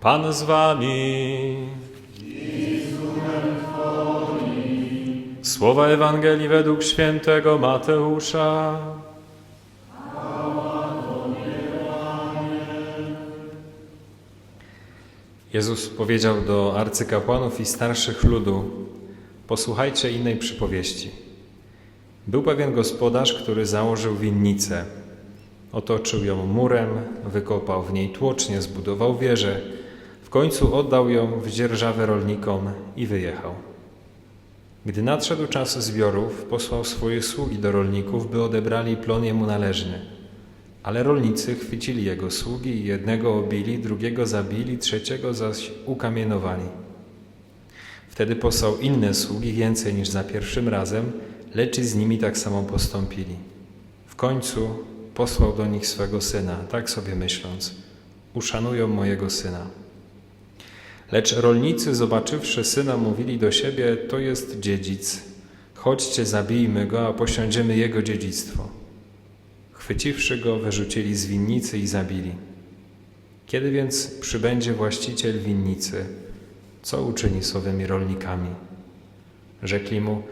Pan z wami. Słowa Ewangelii według świętego Mateusza. Jezus powiedział do arcykapłanów i starszych ludu: Posłuchajcie innej przypowieści. Był pewien gospodarz, który założył winnicę. Otoczył ją murem, wykopał w niej tłocznie, zbudował wieżę. W końcu oddał ją w dzierżawę rolnikom i wyjechał. Gdy nadszedł czas zbiorów, posłał swoje sługi do rolników, by odebrali plon jemu należny. Ale rolnicy chwycili jego sługi i jednego obili, drugiego zabili, trzeciego zaś ukamienowali. Wtedy posłał inne sługi, więcej niż za pierwszym razem, lecz i z nimi tak samo postąpili. W końcu posłał do nich swego syna, tak sobie myśląc: Uszanują mojego syna. Lecz rolnicy, zobaczywszy syna, mówili do siebie: To jest dziedzic. Chodźcie, zabijmy go, a posiądziemy jego dziedzictwo. Chwyciwszy go, wyrzucili z winnicy i zabili. Kiedy więc przybędzie właściciel winnicy, co uczyni z owymi rolnikami? Rzekli mu: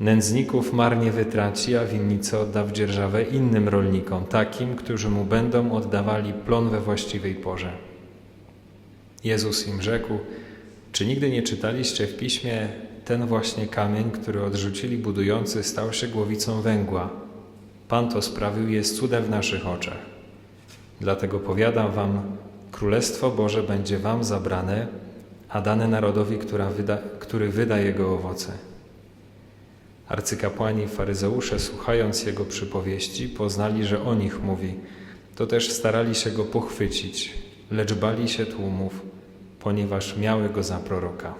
Nędzników marnie wytraci, a winnicę odda w dzierżawę innym rolnikom, takim, którzy mu będą oddawali plon we właściwej porze. Jezus im rzekł: Czy nigdy nie czytaliście w piśmie, ten właśnie kamień, który odrzucili budujący, stał się głowicą węgła? Pan to sprawił, jest cudem w naszych oczach. Dlatego powiadam wam, Królestwo Boże będzie wam zabrane, a dane narodowi, wyda, który wyda jego owoce. Arcykapłani faryzeusze, słuchając jego przypowieści, poznali, że o nich mówi. To też starali się go pochwycić, lecz bali się tłumów, ponieważ miały go za proroka.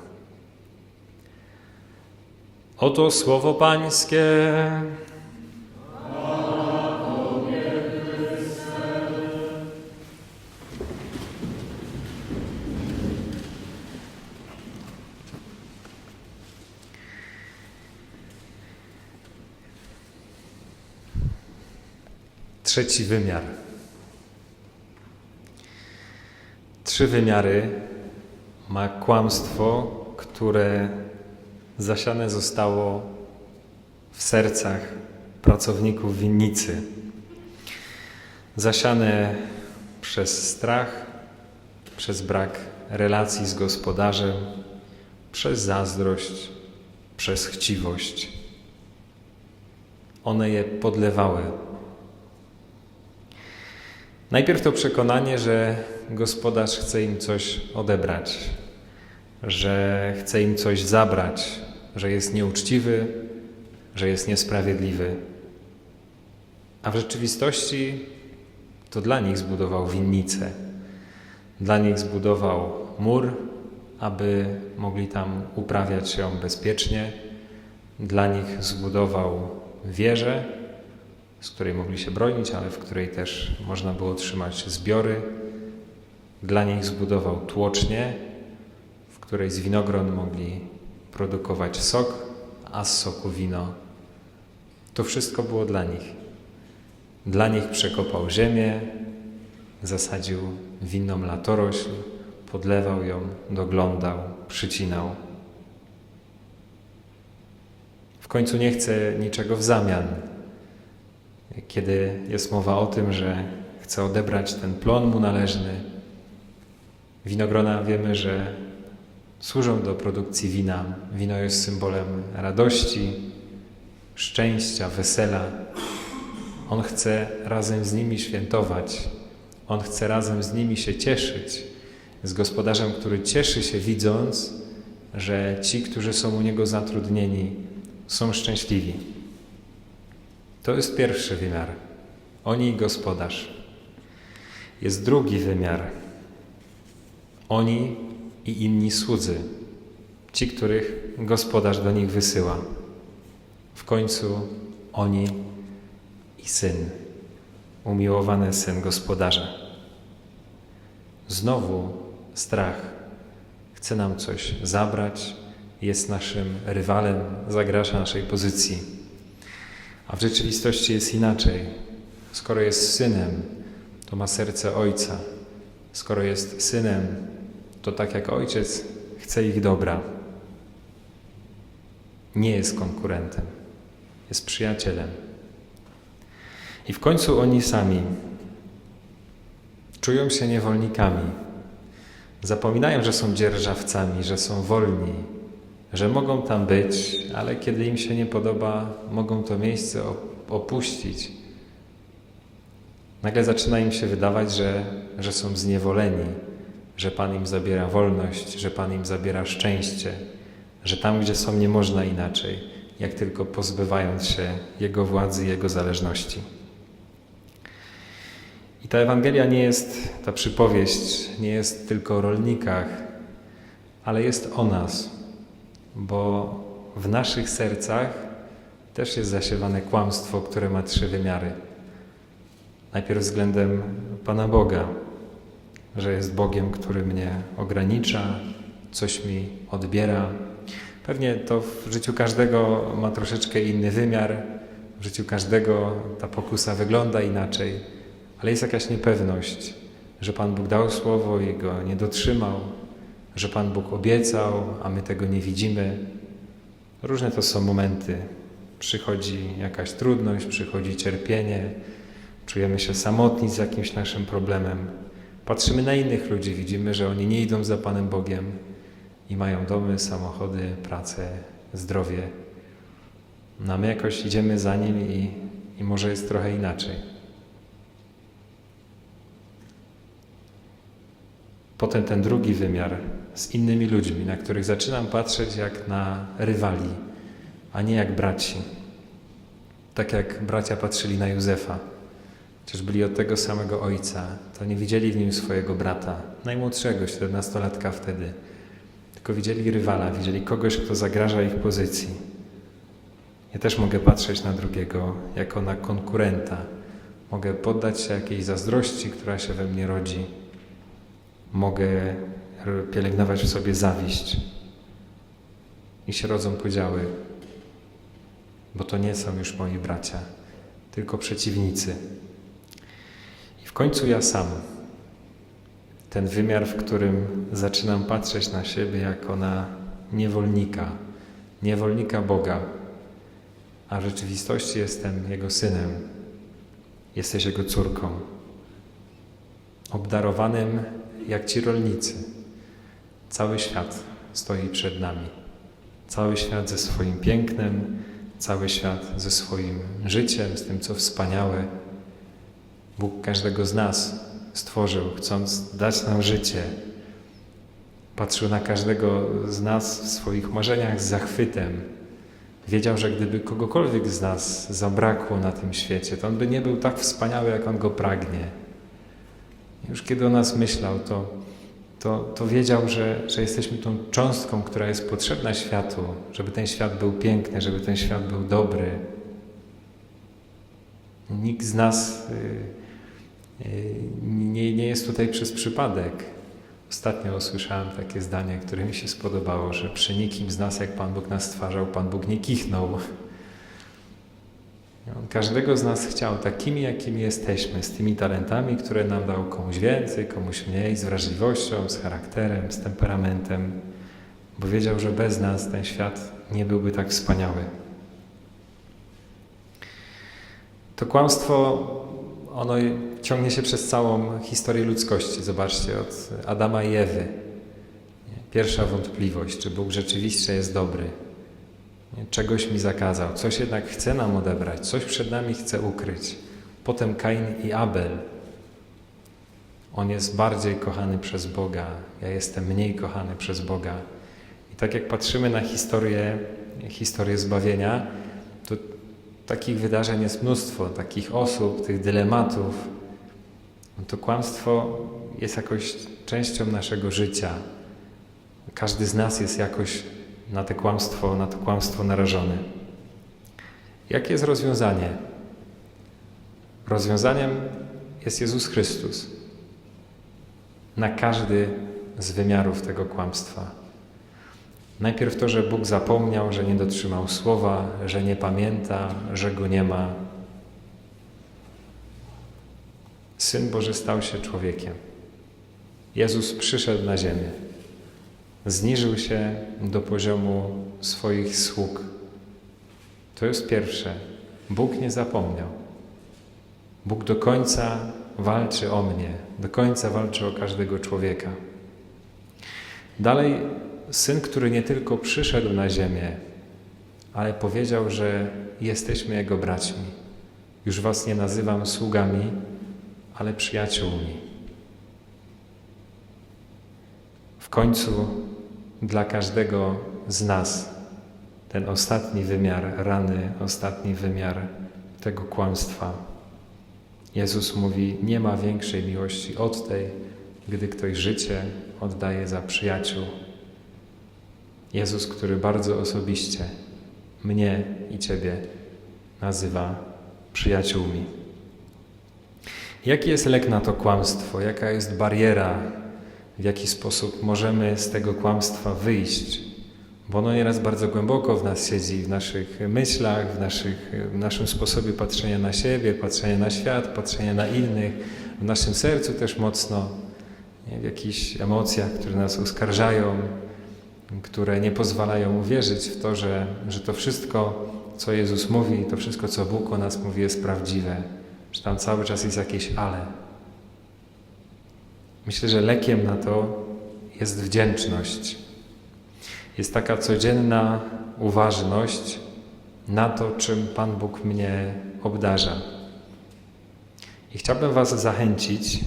Oto słowo Pańskie. Trzeci wymiar. Trzy wymiary ma kłamstwo, które zasiane zostało w sercach pracowników winnicy. Zasiane przez strach, przez brak relacji z gospodarzem, przez zazdrość, przez chciwość. One je podlewały Najpierw to przekonanie, że gospodarz chce im coś odebrać, że chce im coś zabrać, że jest nieuczciwy, że jest niesprawiedliwy. A w rzeczywistości to dla nich zbudował winnicę. Dla nich zbudował mur, aby mogli tam uprawiać się bezpiecznie. Dla nich zbudował wieżę, z której mogli się bronić, ale w której też można było otrzymać zbiory. Dla nich zbudował tłocznię, w której z winogron mogli produkować sok, a z soku wino. To wszystko było dla nich. Dla nich przekopał ziemię, zasadził winną latorośl, podlewał ją, doglądał, przycinał. W końcu nie chce niczego w zamian kiedy jest mowa o tym, że chce odebrać ten plon mu należny. Winogrona wiemy, że służą do produkcji wina. Wino jest symbolem radości, szczęścia, wesela. On chce razem z nimi świętować. On chce razem z nimi się cieszyć. Z gospodarzem, który cieszy się widząc, że ci, którzy są u niego zatrudnieni, są szczęśliwi. To jest pierwszy wymiar. Oni i gospodarz. Jest drugi wymiar. Oni i inni słudzy. Ci, których gospodarz do nich wysyła. W końcu oni i syn. Umiłowany syn gospodarza. Znowu strach. Chce nam coś zabrać, jest naszym rywalem, zagrasza naszej pozycji. A w rzeczywistości jest inaczej. Skoro jest synem, to ma serce ojca. Skoro jest synem, to tak jak ojciec chce ich dobra. Nie jest konkurentem, jest przyjacielem. I w końcu oni sami czują się niewolnikami. Zapominają, że są dzierżawcami, że są wolni, że mogą tam być, ale kiedy im się nie podoba, mogą to miejsce opuścić. Nagle zaczyna im się wydawać, że, że są zniewoleni, że Pan im zabiera wolność, że Pan im zabiera szczęście, że tam, gdzie są, nie można inaczej, jak tylko pozbywając się Jego władzy, Jego zależności. I ta Ewangelia nie jest, ta przypowieść nie jest tylko o rolnikach, ale jest o nas, bo w naszych sercach też jest zasiewane kłamstwo, które ma trzy wymiary. Najpierw względem Pana Boga, że jest Bogiem, który mnie ogranicza, coś mi odbiera. Pewnie to w życiu każdego ma troszeczkę inny wymiar, w życiu każdego ta pokusa wygląda inaczej, ale jest jakaś niepewność, że Pan Bóg dał słowo i go nie dotrzymał, że Pan Bóg obiecał, a my tego nie widzimy. Różne to są momenty. Przychodzi jakaś trudność, przychodzi cierpienie, czujemy się samotni z jakimś naszym problemem. Patrzymy na innych ludzi, widzimy, że oni nie idą za Panem Bogiem i mają domy, samochody, pracę, zdrowie. No a my jakoś idziemy za Nim i, i może jest trochę inaczej. Potem ten drugi wymiar z innymi ludźmi, na których zaczynam patrzeć jak na rywali, a nie jak braci. Tak jak bracia patrzyli na Józefa. Chociaż byli od tego samego ojca, to nie widzieli w nim swojego brata, najmłodszego, 17-latka wtedy. Tylko widzieli rywala, widzieli kogoś, kto zagraża ich pozycji. Ja też mogę patrzeć na drugiego jako na konkurenta. Mogę poddać się jakiejś zazdrości, która się we mnie rodzi. Mogę pielęgnować w sobie zawiść. I się rodzą podziały, bo to nie są już moi bracia, tylko przeciwnicy. Końcu ja sam. Ten wymiar, w którym zaczynam patrzeć na siebie jako na niewolnika, niewolnika Boga, a w rzeczywistości jestem Jego synem, jesteś Jego córką, obdarowanym jak ci rolnicy. Cały świat stoi przed nami. Cały świat ze swoim pięknem, cały świat ze swoim życiem, z tym, co wspaniałe. Bóg każdego z nas stworzył, chcąc dać nam życie. Patrzył na każdego z nas w swoich marzeniach z zachwytem. Wiedział, że gdyby kogokolwiek z nas zabrakło na tym świecie, to on by nie był tak wspaniały, jak on go pragnie. Już kiedy o nas myślał, to, to, to wiedział, że, że jesteśmy tą cząstką, która jest potrzebna światu, żeby ten świat był piękny, żeby ten świat był dobry. Nikt z nas y, jest tutaj przez przypadek. Ostatnio usłyszałem takie zdanie, które mi się spodobało, że przy nikim z nas, jak Pan Bóg nas stwarzał, Pan Bóg nie kichnął. On każdego z nas chciał takimi, jakimi jesteśmy, z tymi talentami, które nam dał komuś więcej, komuś mniej, z wrażliwością, z charakterem, z temperamentem, bo wiedział, że bez nas ten świat nie byłby tak wspaniały. To kłamstwo, ono ciągnie się przez całą historię ludzkości. Zobaczcie, od Adama i Ewy. Pierwsza wątpliwość, czy Bóg rzeczywiście jest dobry, Czegoś mi zakazał, coś jednak chce nam odebrać, coś przed nami chce ukryć. Potem Kain i Abel. On jest bardziej kochany przez Boga, ja jestem mniej kochany przez Boga. I tak jak patrzymy na historię, historię zbawienia, to takich wydarzeń jest mnóstwo, takich osób, tych dylematów. To kłamstwo jest jakoś częścią naszego życia. Każdy z nas jest jakoś na, te kłamstwo, na to kłamstwo narażony. Jakie jest rozwiązanie? Rozwiązaniem jest Jezus Chrystus. Na każdy z wymiarów tego kłamstwa. Najpierw to, że Bóg zapomniał, że nie dotrzymał słowa, że nie pamięta, że go nie ma. Syn Boży stał się człowiekiem. Jezus przyszedł na ziemię. zniżył się do poziomu swoich sług. To jest pierwsze. Bóg nie zapomniał. Bóg do końca walczy o mnie, do końca walczy o każdego człowieka. Dalej, syn, który nie tylko przyszedł na ziemię, ale powiedział, że jesteśmy jego braćmi. Już was nie nazywam sługami, ale przyjaciółmi. W końcu dla każdego z nas ten ostatni wymiar rany, ostatni wymiar tego kłamstwa. Jezus mówi: Nie ma większej miłości od tej, gdy ktoś życie oddaje za przyjaciół. Jezus, który bardzo osobiście mnie i Ciebie nazywa przyjaciółmi. Jaki jest lek na to kłamstwo? Jaka jest bariera? W jaki sposób możemy z tego kłamstwa wyjść? Bo ono nieraz bardzo głęboko w nas siedzi, w naszych myślach, w, naszych, w naszym sposobie patrzenia na siebie, patrzenia na świat, patrzenia na innych, w naszym sercu też mocno, w jakichś emocjach, które nas oskarżają, które nie pozwalają uwierzyć w to, że, że to wszystko, co Jezus mówi, to wszystko, co Bóg o nas mówi, jest prawdziwe, że tam cały czas jest jakieś ale. Myślę, że lekiem na to jest wdzięczność. Jest taka codzienna uważność na to, czym Pan Bóg mnie obdarza. I chciałbym Was zachęcić,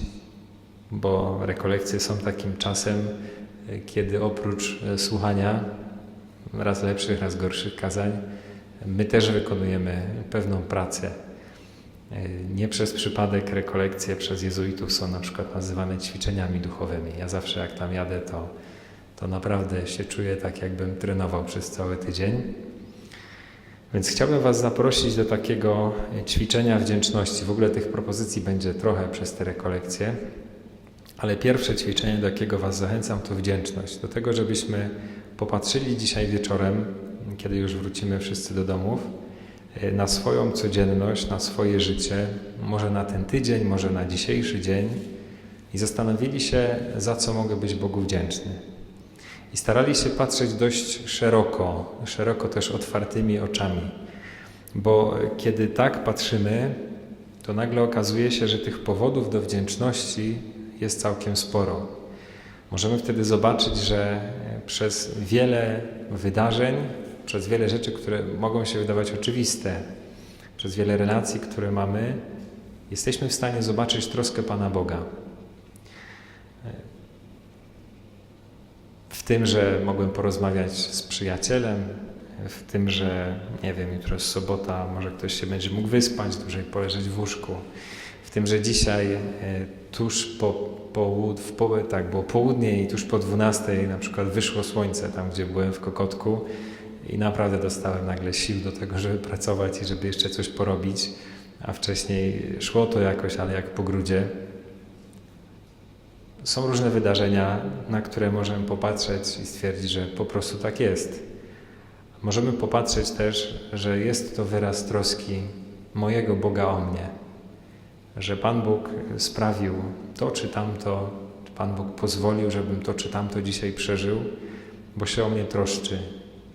bo rekolekcje są takim czasem, kiedy oprócz słuchania raz lepszych, raz gorszych kazań, my też wykonujemy pewną pracę. Nie przez przypadek rekolekcje przez jezuitów są na przykład nazywane ćwiczeniami duchowymi. Ja zawsze jak tam jadę, to, to naprawdę się czuję tak, jakbym trenował przez cały tydzień. Więc chciałbym Was zaprosić do takiego ćwiczenia wdzięczności. W ogóle tych propozycji będzie trochę przez te rekolekcje. Ale pierwsze ćwiczenie, do jakiego Was zachęcam, to wdzięczność. Do tego, żebyśmy popatrzyli dzisiaj wieczorem, kiedy już wrócimy wszyscy do domów, na swoją codzienność, na swoje życie, może na ten tydzień, może na dzisiejszy dzień i zastanowili się, za co mogę być Bogu wdzięczny. I starali się patrzeć dość szeroko, szeroko też otwartymi oczami, bo kiedy tak patrzymy, to nagle okazuje się, że tych powodów do wdzięczności jest całkiem sporo. Możemy wtedy zobaczyć, że przez wiele wydarzeń, przez wiele rzeczy, które mogą się wydawać oczywiste, przez wiele relacji, które mamy, jesteśmy w stanie zobaczyć troskę Pana Boga. W tym, że mogłem porozmawiać z przyjacielem, w tym, że nie wiem, jutro jest sobota, może ktoś się będzie mógł wyspać, dłużej poleżeć w łóżku. W tym, że dzisiaj e, tuż po, po, w tak, było południe i tuż po 12 na przykład wyszło słońce tam, gdzie byłem w Kokotku i naprawdę dostałem nagle sił do tego, żeby pracować i żeby jeszcze coś porobić, a wcześniej szło to jakoś, ale jak po grudzie. Są różne wydarzenia, na które możemy popatrzeć i stwierdzić, że po prostu tak jest. Możemy popatrzeć też, że jest to wyraz troski mojego Boga o mnie, że Pan Bóg sprawił to czy tamto, Pan Bóg pozwolił, żebym to czy tamto dzisiaj przeżył, bo się o mnie troszczy,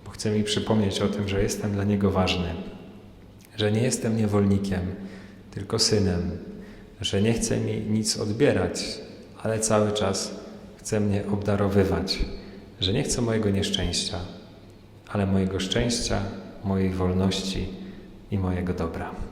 bo chce mi przypomnieć o tym, że jestem dla Niego ważny, że nie jestem niewolnikiem, tylko synem, że nie chce mi nic odbierać, ale cały czas chce mnie obdarowywać, że nie chce mojego nieszczęścia, ale mojego szczęścia, mojej wolności i mojego dobra.